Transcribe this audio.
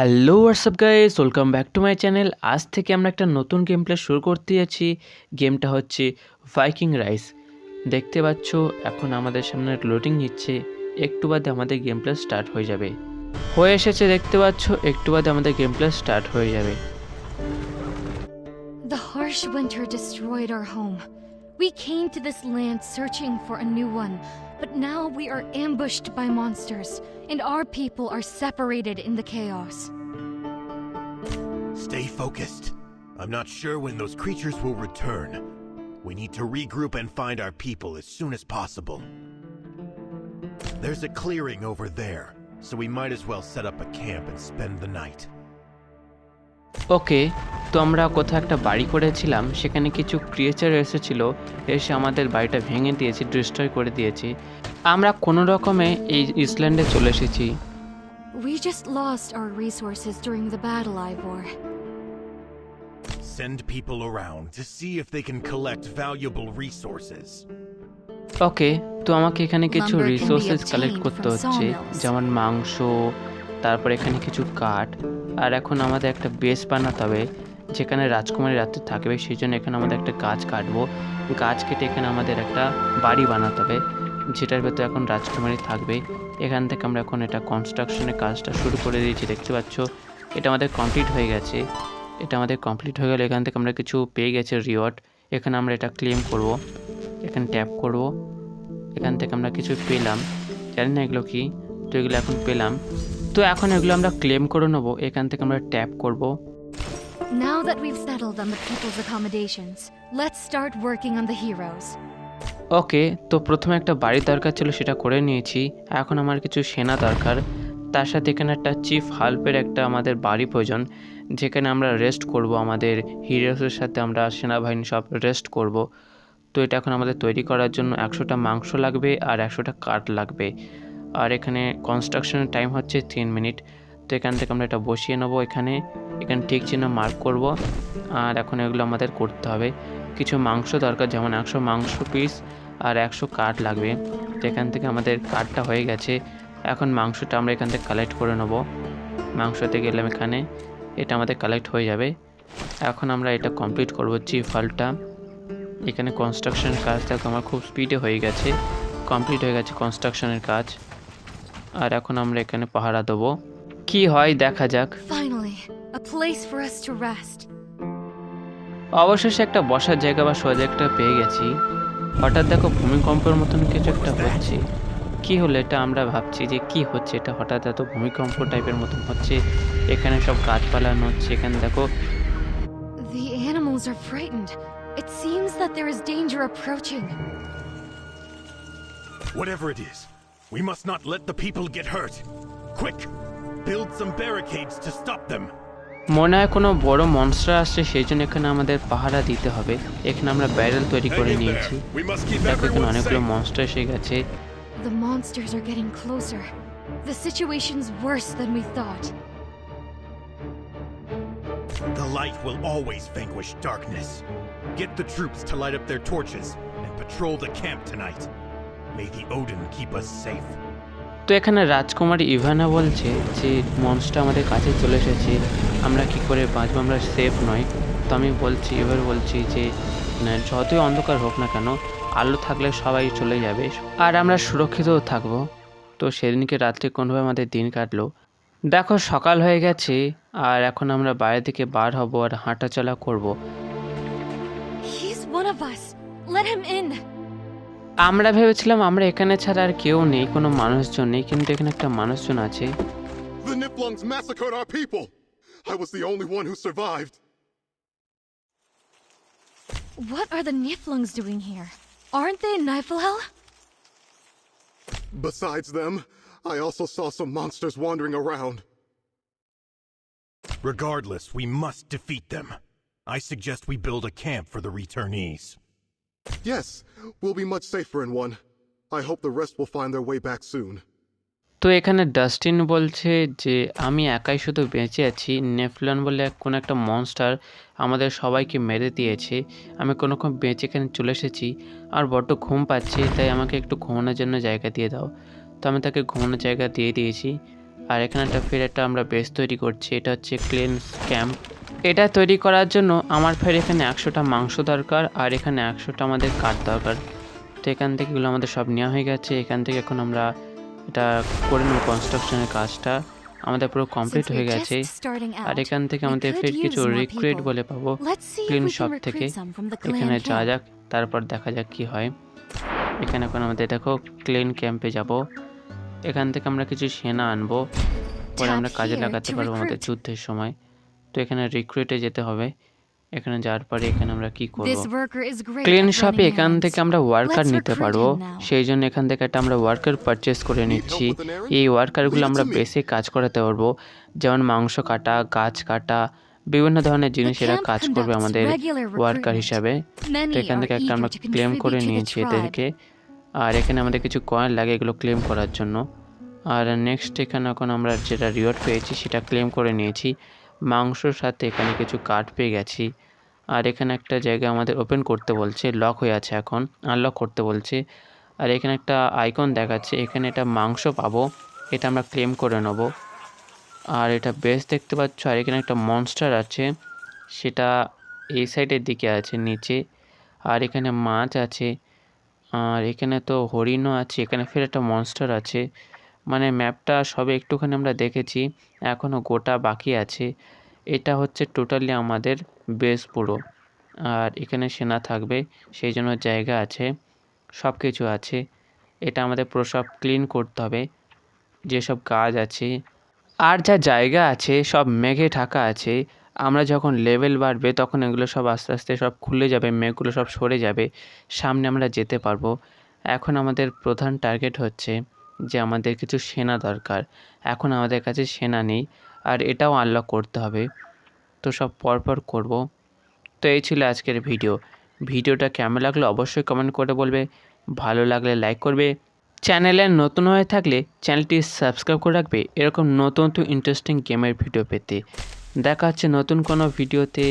Hello WhatsApp guys welcome back to my channel আজ থেকে আমরা একটা নতুন গেম প্লে শুরু করতে যাচ্ছি। গেমটা হচ্ছে ভাইকিং রাইস দেখতে পাচ্ছ এখন আমাদের সামনে লোডিং নিচ্ছে। একটু বাদে আমাদের গেম প্লে স্টার্ট হয়ে যাবে। হয়ে এসেছে দেখতে পাচ্ছ একটু বাদে আমাদের গেম প্লে স্টার্ট হয়ে যাবে। The harsh winter destroyed our home. We came to this land searching for a new one, but now we are ambushed by monsters, and our people are separated in the chaos. Stay focused. I'm not sure when those creatures will return. We need to regroup and find our people as soon as possible. There's a clearing over there, so we might as well set up a camp and spend the night. ওকে তো আমরা কোথাও একটা বাড়ি করেছিলাম সেখানে কিছু creature এসেছিল এসে আমাদের বাড়িটা ভেঙে দিয়েছে ডিস্ট্রয় করে দিয়েছে। আমরা কোনো রকমে এই ইসল্যান্ডে চলে এসেছি। We just lost our resources during the battle, Ivor. Send people around to see if they can collect valuable তো আমাকে এখানে কিছু রিসোর্সেস কালেক্ট করতে হচ্ছে যেমন মাংস তারপর এখানে কিছু কাঠ, আর এখন আমাদের একটা বেস বানাতে হবে, যেখানে রাজকুমারী রাত্রে থাকবে, সেই জন্য এখানে আমাদের একটা গাছ কাটবো। গাছ কেটে এখানে আমাদের একটা বাড়ি বানাতে হবে, যেটার ভেতরে এখন রাজকুমারী থাকবে। এখান থেকে আমরা এখন এটা কনস্ট্রাকশনের কাজটা শুরু করে দিয়েছি, দেখতে পাচ্ছ? এটা আমাদের কমপ্লিট হয়ে গেছে। এটা আমাদের কমপ্লিট হয়ে গেলে, এখান থেকে আমরা কিছু পেয়ে গেছে রিওয়ার্ড। এখানে আমরা এটা ক্লেম করব, এখানে ট্যাপ করব। এখান থেকে আমরা কিছু পেলাম। জানি না এগুলো কি, তো এগুলো এখন পেলাম। তো এখন এগুলো আমরা ক্লেম করে নেব এখান থেকে আমরা ট্যাপ করব। Now that we've settled on the people's accommodations, let's start working on the heroes. ওকে তো প্রথমে একটা বাড়ি দরকার ছিল সেটা করে নিয়েছি। এখন আমার কিছু সেনা দরকার। তার সাথে এখানে একটা চিফ হাল্পের একটা আমাদের বাড়ি প্রয়োজন যেখানে আমরা রেস্ট করব আমাদের হিরোসের সাথে আমরা সেনাবাহিনী সব রেস্ট করব। তো এটা এখন আমাদের তৈরি করার জন্য একশোটা মাংস লাগবে আর একশোটা কাঠ লাগবে। আর এখানে কনস্ট্রাকশনের টাইম হচ্ছে তিন মিনিট তো এখান থেকে আমরা এটা বসিয়ে নেব এখানে। এখানে ঠিক চিহ্ন মার্ক করব। আর এখন এগুলো আমাদের করতে হবে। কিছু মাংস দরকার, যেমন একশো মাংস পিস আর একশো কাঠ লাগবে। তো এখান থেকে আমাদের কাঠটা হয়ে গেছে। এখন মাংসটা আমরা এখান থেকে কালেক্ট করে নেব। মাংসতে গেলাম এখানে। এটা আমাদের কালেক্ট হয়ে যাবে। এখন আমরা এটা কমপ্লিট করব চিফ হলটা এখানে কনস্ট্রাকশনের কাজ আমার খুব স্পিডে হয়ে গেছে। কমপ্লিট হয়ে গেছে কনস্ট্রাকশনের কাজ। আর এখন আমরা এখানে পাহারা দেবো। কি হয় দেখা যাক. অবশেষে একটা বসার জায়গা বা সোজা একটা পেয়ে গেছি। হঠাৎ দেখো ভূমিকম্পের মতন কিছু একটা হচ্ছে। কি হলো এটা আমরা ভাবছি যে কি হচ্ছে? এটা হঠাৎ এত ভূমিকম্প টাইপের মতন হচ্ছে। এখানে সব গাছপালা হচ্ছে এখানে দেখো। The animals are frightened. It seems that there is danger approaching. Whatever it is, we must not let the people get hurt. Quick! Build some barricades to stop them. মনে হয় কোনো বড় মনস্টার আসছে সেই জন্য এখানে আমাদের পাহারা দিতে হবে এখানে আমরা ব্যারেল তৈরি করে Hang in নিয়েছি there. We must keep দেখো এখানে everyone অনেকগুলো safe. মনস্টার এসে গেছে The monsters are getting closer. The situation's worse than we thought. The light will always vanquish darkness. Get the troops to light up their torches and patrol the camp tonight. May the Odin keep us safe. তো এখানে রাজকুমারী Ivana বলছে যে মনসটা আমাদের কাছে চলে এসেছে। আমরা কি করে বাঁচবো? আমরা সেফ নয় তো আমি বলছি এবার বলছি যে যতই অন্ধকার হোক না কেন আলো থাকলে সবাই চলে যাবে। আর আমরা সুরক্ষিতও থাকব। তো সেদিনকে রাত্রে কোনোভাবে আমাদের দিন কাটলো? দেখো সকাল হয়ে গেছে আর এখন আমরা বাইরে থেকে বার হব আর হাঁটাচলা করব। He's one of us. Let him in. আমরা ভেবেছিলাম আমরা এখানে ছাড়া আর কেউ নেই কোনো মানুষজন নেই কিন্তু এখানে একটা মানুষজন আছে The Niplungs massacred our people! I was the only one who survived. What are the Niflungs doing here? Aren't they Niflhel? Besides them, I also saw some monsters wandering around. Regardless, we must defeat them. I suggest we build a camp for the returnees. Yes, we'll be much safer in one. I hope the rest will find their way back soon. তো এখানে Dustin বলছে যে আমি একাই শুধু বেঁচে আছি। নেফলন বলে কোনো একটা মনস্টার আমাদের সবাইকে মেরে দিয়েছে। আমি কোনো রকম বেঁচে এখানে চলে এসেছি। আর বড্ড ঘুম পাচ্ছি তাই আমাকে একটু ঘুমানোর জন্য জায়গা দিয়ে দাও। তো আমি তাকে ঘুমানোর জায়গা দিয়ে দিয়েছি। আর এখানে একটা ফের একটা আমরা বেস তৈরি করছি। এটা হচ্ছে ক্লেন্স ক্যাম্প এটা তৈরি করার জন্য আমার ফের এখানে একশোটা মাংস দরকার আর এখানে একশোটা আমাদের কাঠ দরকার। তো এখান থেকে এগুলো আমাদের সব নেওয়া হয়ে গেছে। এখান থেকে এখন আমরা এটা করে নেব কনস্ট্রাকশনের কাজটা। আমাদের পুরো কমপ্লিট হয়ে গেছে। আর এখান থেকে আমাদের ফের কিছু people. বলে পাবো ক্লিন শপ থেকে। এখানে যাওয়া যাক তারপর দেখা যাক কি হয়। এখানে এখন আমাদের দেখো ক্লিন ক্যাম্পে যাব। এখান থেকে আমরা কিছু সেনা আনব। পরে আমরা কাজে লাগাতে পারব আমাদের যুদ্ধের সময়। তো এখানে রিক্রুইটে যেতে হবে। এখানে যাওয়ার পরে এখানে আমরা কি করব? ক্লিন শপে এখান থেকে আমরা ওয়ার্কার নিতে পারব। সেই জন্য এখান থেকে একটা আমরা ওয়ার্কার পারচেস করে নিচ্ছি? এই ওয়ার্কারগুলো আমরা. বেসে কাজ করাতে পারব। যেমন মাংস কাটা গাছ কাটা বিভিন্ন ধরনের জিনিস এরা কাজ করবে আমাদের ওয়ার্কার হিসাবে। তো এখান থেকে একটা আমরা ক্লেম করে নিয়েছি এদেরকে। আর এখানে আমাদের কিছু কয়েন লাগে এগুলো ক্লেম করার জন্য। আর নেক্সট এখানে এখন আমরা যেটা রিওয়ার্ড পেয়েছি সেটা ক্লেম করে নিয়েছি। মাংসর সাথে এখানে কিছু কাঠ পেয়ে গেছি। আর এখানে একটা জায়গা আমাদের ওপেন করতে বলছে লক হয়ে আছে এখন আনলক করতে বলছে। আর এখানে একটা আইকন দেখাচ্ছে, এখানে এটা মাংস পাবো, এটা আমরা ক্লেম করে নেব। আর এটা বেশ দেখতে পাচ্ছ, আর এখানে একটা মনস্টার আছে, সেটা এই সাইডের দিকে আছে, নিচে। আর এখানে মাছ আছে, আর এখানে তো হরিণও আছে, এখানে ফের একটা মনস্টার আছে। মানে ম্যাপটা সবে একটুখানি আমরা দেখেছি এখনও গোটা বাকি আছে। এটা হচ্ছে টোটালি আমাদের বেস পুরো। আর এখানে সেনা থাকবে, সেই জন্য জায়গা আছে সব কিছু আছে। এটা আমাদের পুরো সব ক্লিন করতে হবে, যেসব কাজ আছে। আর যা জায়গা আছে, সব মেঘে ঢাকা আছে। আমরা যখন লেভেল বাড়বে, তখন এগুলো সব আস্তে আস্তে সব খুলে যাবে, মেঘগুলো সব সরে যাবে। সামনে আমরা যেতে পারব। এখন আমাদের প্রধান টার্গেট হচ্ছে যে আমাদের কিছু সেনা দরকার। এখন আমাদের কাছে সেনা নেই, আর এটাও আনলক করতে হবে। তো সব পরপর করব। তো এই ছিল আজকের ভিডিও ভিডিওটা কেমন লাগল অবশ্যই কমেন্ট করে বলবে। ভালো লাগলে লাইক করবে। চ্যানেলে নতুন হয়ে থাকলে চ্যানেলটি সাবস্ক্রাইব করে রাখবে। এরকম নতুন নতুন ইন্টারেস্টিং গেমের ভিডিও পেতে। দেখা হচ্ছে নতুন কোনো ভিডিওতে